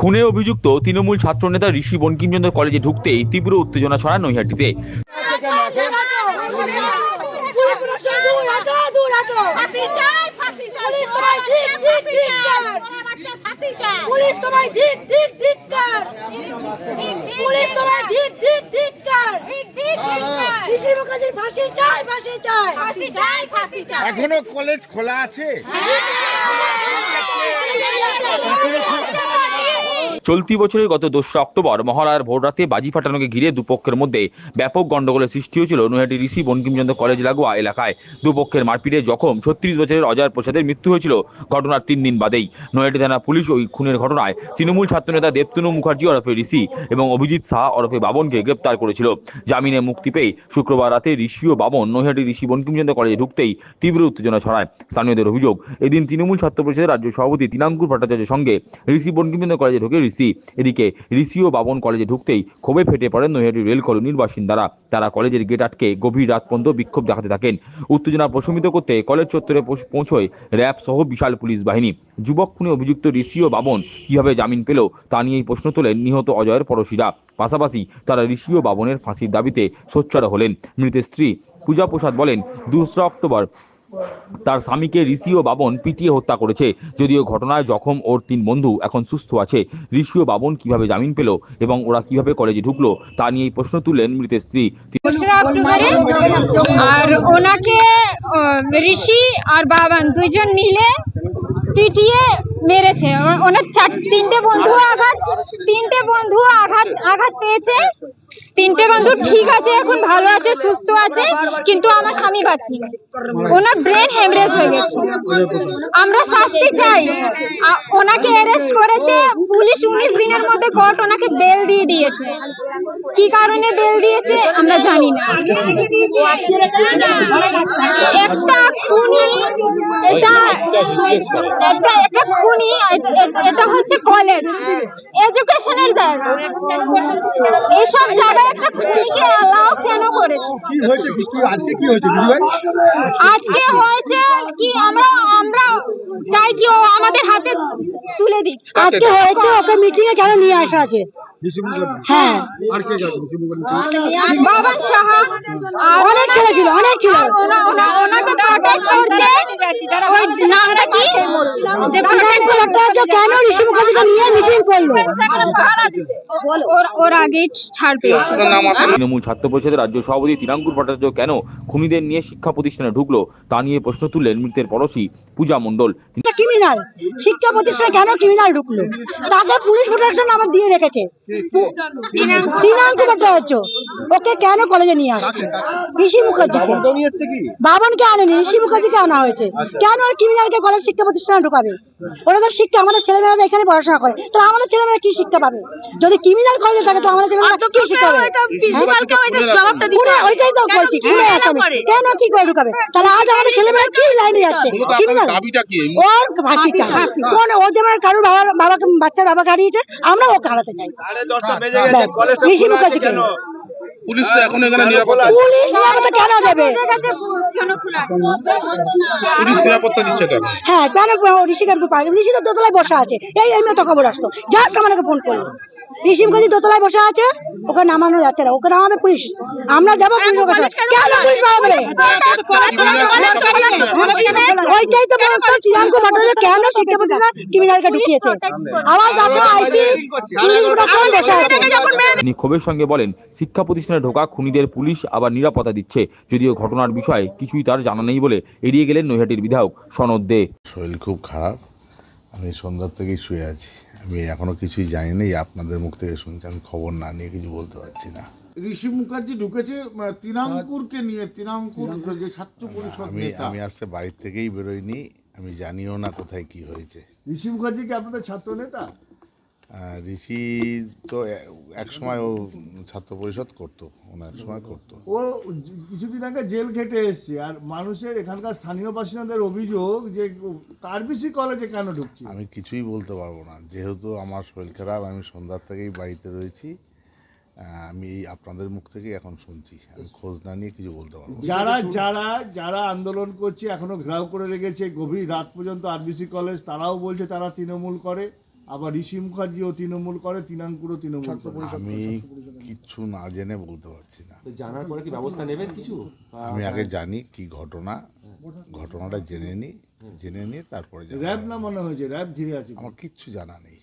খুনে অভিযুক্ত তৃণমূল ছাত্রনেতা ঋষি বঙ্কিমচন্দ্র কলেজে ঢুকতেই তীব্র উত্তেজনা ছড়ায় নৈহাটিতে। ফাঁসি চাই ফাঁসি চাই পুলিশ তোমায় ঠিক ঠিক ঠিক কর পুলিশ তোমায় ঠিক ঠিক ঠিক কর পুলিশ তোমায় ঠিক ঠিক ঠিক কর ঠিক ঠিক ঠিক কর ঋষি মুখার্জির ফাঁসি চাই ফাঁসি চাই ফাঁসি চাই ফাঁসি চাই এখনও কলেজ খোলা আছে? চলতি বছরের গত দোসরা অক্টোবর মহালয়ার ভোররাতে বাজি ফাটানোকে ঘিরে দুপক্ষের মধ্যে ব্যাপক গন্ডগোলের সৃষ্টি হয়েছিল নৈহাটি ঋষি বঙ্কিমচন্দ্র কলেজ লাগোয়া এলাকায়। দুপক্ষের মারপিটে জখম ছত্রিশ বছরের অজয় প্রসাদের মৃত্যু হয়েছিল ঘটনার তিন দিন বাদেই। নৈহাটি থানা পুলিশ ওই খুনের ঘটনায় তৃণমূল ছাত্রনেতা দেবতনু মুখার্জি ওরফে ঋষি এবং অভিজিৎ শাহ ওরফে বাবনকে গ্রেপ্তার করেছিল। জামিনে মুক্তি পেয়ে শুক্রবার রাতে ঋষি ও বাবন নৈহাটি ঋষি বঙ্কিমচন্দ্র কলেজে ঢুকতেই তীব্র উত্তেজনা ছড়ায়। স্থানীয়দের অভিযোগ, এদিন তৃণমূল ছাত্র পরিষদের রাজ্য সভাপতি তিনাঙ্কুর ভট্টাচার্যের সঙ্গে ঋষি বঙ্কিমচন্দ্র কলেজে ঢুকে ঋষি এদিকে ঋষি ও বাবন কলেজে ঢুকতেই ক্ষোভে ফেটে পড়েন নৈহাটি রেল কলোনির বাসিন্দারা। তারা কলেজের গেট আটকে গভীর রাত পর্যন্ত বিক্ষোভ দেখাতে থাকেন। উত্তেজনা প্রশমিত করতে কলেজ চত্বরে পৌঁছয় র্যাব সহ বিশাল পুলিশ বাহিনী। যুবক খুনে অভিযুক্ত ঋষি ও বাবন কীভাবে জামিন পেল তা নিয়েই প্রশ্ন তোলেন নিহত অজয়ের পড়শিরা। পাশাপাশি তারা ঋষি ও বাবনের ফাঁসির দাবিতে সোচ্চার হলেন। মৃতের স্ত্রী পূজা প্রসাদ বলেন দোসরা অক্টোবর তার স্বামীকে ঋষি ও বাবন পিটিয়ে হত্যা করেছে। যদিও ঘটনায় জখম ওর তিন বন্ধু, এখন সুস্থ আছে। ঋষি ও বাবন কীভাবে জামিন পেল এবং ওরা কীভাবে কলেজে ঢুকলো, তা নিয়েই প্রশ্ন তুললেন মৃতের স্ত্রী। আর ওনাকে ঋষি আর বাবান দুইজন মিলে পিটিয়ে মেরেছে। ওনার চার, তিনটে বন্ধু আঘাত, তিনটে বন্ধু আঘাত আঘাত পেয়েছে। তিনটে বন্ধু ঠিক আছে, এখন ভালো আছে, সুস্থ আছে, কিন্তু আমার স্বামী বাঁচি। ওনার ব্রেন হেমরেজ হয়ে গেছে। আমরা শাস্তি চাই। ওনাকে অ্যারেস্ট করেছে, পুলিশ উনিশ দিনের মধ্যে কোর্ট ওনাকে বেল দিয়ে দিয়েছে। কি কারণে বেল দিয়েছে, আমরা জানি না। একটা খুনি এটা একটা একটা খুনি এ- এ- এটা হচ্ছে কলেজ এডুকেশনের জায়গা। এসব জায়গায় একটা খুনিকে অ্যালাউ কেন করেছে? কি হয়েছে? কি কি আজকে কি হয়েছে আজকে হয়েছে কি আমরা আমরা চাই কি ও আমাদের হাতে তুলে দিক। আজকে হয়েছে ওকে মিটিং এ কেন নিয়ে আসা আছে? হ্যাঁ। বাবান সাহা অনেক ছেলে ছিল, অনেক ছিল। ওনা- ওনা- ওনাকে প্রোটেক্ট করছে। ওই নামটা কি? যে প্রোটেক্ট ভট্টাচার্য কেন ঋষি মুখার্জিকে নিয়ে মিটিং করল? ওর ওর আগেই ছাড় পেয়েছে। তৃণমূল ছাত্র পরিষদের রাজ্য সভাপতি তিনাঙ্কুর ভট্টাচার্য কেন খুনিদের নিয়ে শিক্ষা প্রতিষ্ঠানে ঢুকলো? তা নিয়ে প্রশ্ন তুললেন মৃতের পড়শি পূজা মণ্ডল। ক্রিমিনাল শিক্ষা প্রতিষ্ঠানে কেন ক্রিমিনাল ঢুকলো? তাকে পুলিশ প্রোটেকশন আমার দিয়ে রেখেছে। তিনাঙ্কু ভট্টাচার্য ওকে কেন কলেজে নিয়ে আসছে ঋষি মুখার্জিকে। বাবনকে আনেনি ঋষি মুখার্জিকে আনা হয়েছে। কেন ওই ক্রিমিনালকে কলেজ শিক্ষা প্রতিষ্ঠানে ঢুকাবে? ওরা তো শিক্ষা আমাদের ছেলেমেয়েরা এখানে পড়াশোনা করে। তাহলে আমাদের ছেলেমেয়েরা কি শিক্ষা পাবে? যদি ক্রিমিনাল কলেজে থাকে তো আমাদের ছেলেমেয়েরা কি শিক্ষা পাবে? হ্যাঁ? ওইটাই তো বলছি আসামি কেন কি করে ঢুকাবে? তাহলে আজ আমাদের ছেলেমেয়েরা কি লাইনে যাচ্ছে? ক্রিমিনাল ওর ফাঁসি চাই। কোন ও যেমন কারোর বাবা বাবাকে বাচ্চার বাবাকে হারিয়েছে আমরা ওকে হারাতে চাই। ঋষি মুখার্জিকে পুলিশ তো এখন এখানে নিরাপত্তা পুলিশ নিরাপত্তা কেন দেবে? কেন খোলা আছে? পুলিশ নিরাপত্তা দিচ্ছে কেন? হ্যাঁ কেন ঋষিকে পারে ঋষি তো দোতলায় বসা আছে। এই আমি তো খবর আসতো। জাস্ট আমাকে ফোন করল। দোতলায় বসে আছে ওকে নামানো যাচ্ছে না ওকে নামাবে পুলিশ। আমরা যাব পুলিশ ওকে কেন পুলিশ দেবে ওইটাই তো ব্যবস্থা শ্রীরামকে কেন শিক্ষা প্রতিষ্ঠানে ক্রিমিনালকে ঢুকিয়েছে? আমার দাসা আইসি। পুলিশ বসে আছে। তিনি ক্ষোভের সঙ্গে বলেন শিক্ষা প্রতিষ্ঠানে ঢোকা খুনিদের পুলিশ আবার নিরাপত্তা দিচ্ছে। যদিও ঘটনার বিষয়ে কিছুই তার জানা নেই বলে এড়িয়ে গেলেন নৈহাটির বিধায়ক সনদ দে। শরীর খুব খারাপ। আমি সন্ধ্যার থেকেই শুয়ে আছি। আমি এখনও কিছুই জানি না আপনাদের মুখ থেকে শুনছি আমি খবর না নিয়ে কিছু বলতে পারছি না। ঋষি মুখার্জি ঢুকেছে তৃণাঙ্কুরকে নিয়ে তৃণাঙ্কুর যে ছাত্র পরিষদ আমি আমি আজকে বাড়ির থেকেই বেরোইনি আমি জানিও না কোথায় কি হয়েছে। ঋষি মুখার্জি কি আপনাদের ছাত্র নেতা? ঋষি তো এক সময় ও ছাত্র পরিষদ করতো ওনার সময় করতো। ও কিছুদিন আগে জেল খেটে এসছে আর মানুষের এখানকার স্থানীয় বাসিন্দাদের অভিযোগ যে কারবিসি কলেজে কেন ঢুকছে? আমি কিছুই বলতে পারব না যেহেতু আমার শরীর খারাপ আমি সন্ধ্যার থেকেই বাড়িতে রয়েছি আমি আপনাদের মুখ থেকেই এখন শুনছি আমি খোঁজ না নিয়ে কিছু বলতে পারব না। যারা যারা যারা আন্দোলন করছে এখনও ঘেরাও করে রেখেছে গভীর রাত পর্যন্ত আরবিসি কলেজ তারাও বলছে তারা তৃণমূল করে। আবার ঋষি মুখার্জিও তৃণমূল করে তৃণাঙ্কুরও তৃণমূল করে। আমি কিছু না জেনে বলতে পারছি না। জানার পরে কি ব্যবস্থা নেবেন কিছু? আমি আগে জানি কি ঘটনা। ঘটনাটা জেনে নিই জেনে নিয়ে তারপরে র্যাব না মনে হয়েছে? র্যাব ঘিরে আছে। আমার কিচ্ছু জানা নেই।